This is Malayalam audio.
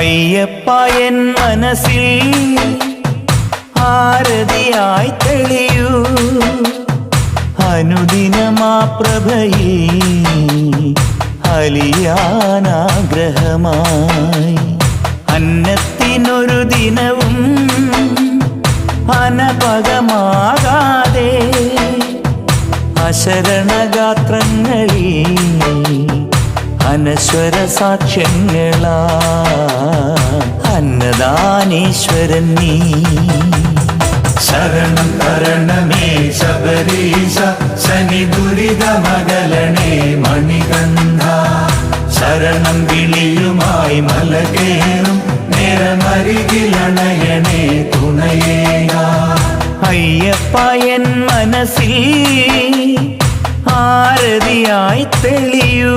അയ്യപ്പ എൻ മനസ്സിൽ ആരതിയായി തെളിയൂ. അനുദിനമാ പ്രഭയിൽ അലിയാനാഗ്രഹമായി അന്നത്തിനൊരു ദിനവും അനപകമാകാതെ അശരണഗാത്രങ്ങളിൽ അനശ്വര സാക്ഷ്യങ്ങളാ. അന്നദാനീശ്വരൻ നീ. ശരണം തരണമേ ശബരീശ ശനി ദുരിതമകലണേ മണികന്ധ ശരണം വിളിയുമായി മലകേറും നിറമരികിലണയണേ തുണയേക. അയ്യപ്പയൻ മനസ്സിൽ ആരതിയായി തെളിയൂ.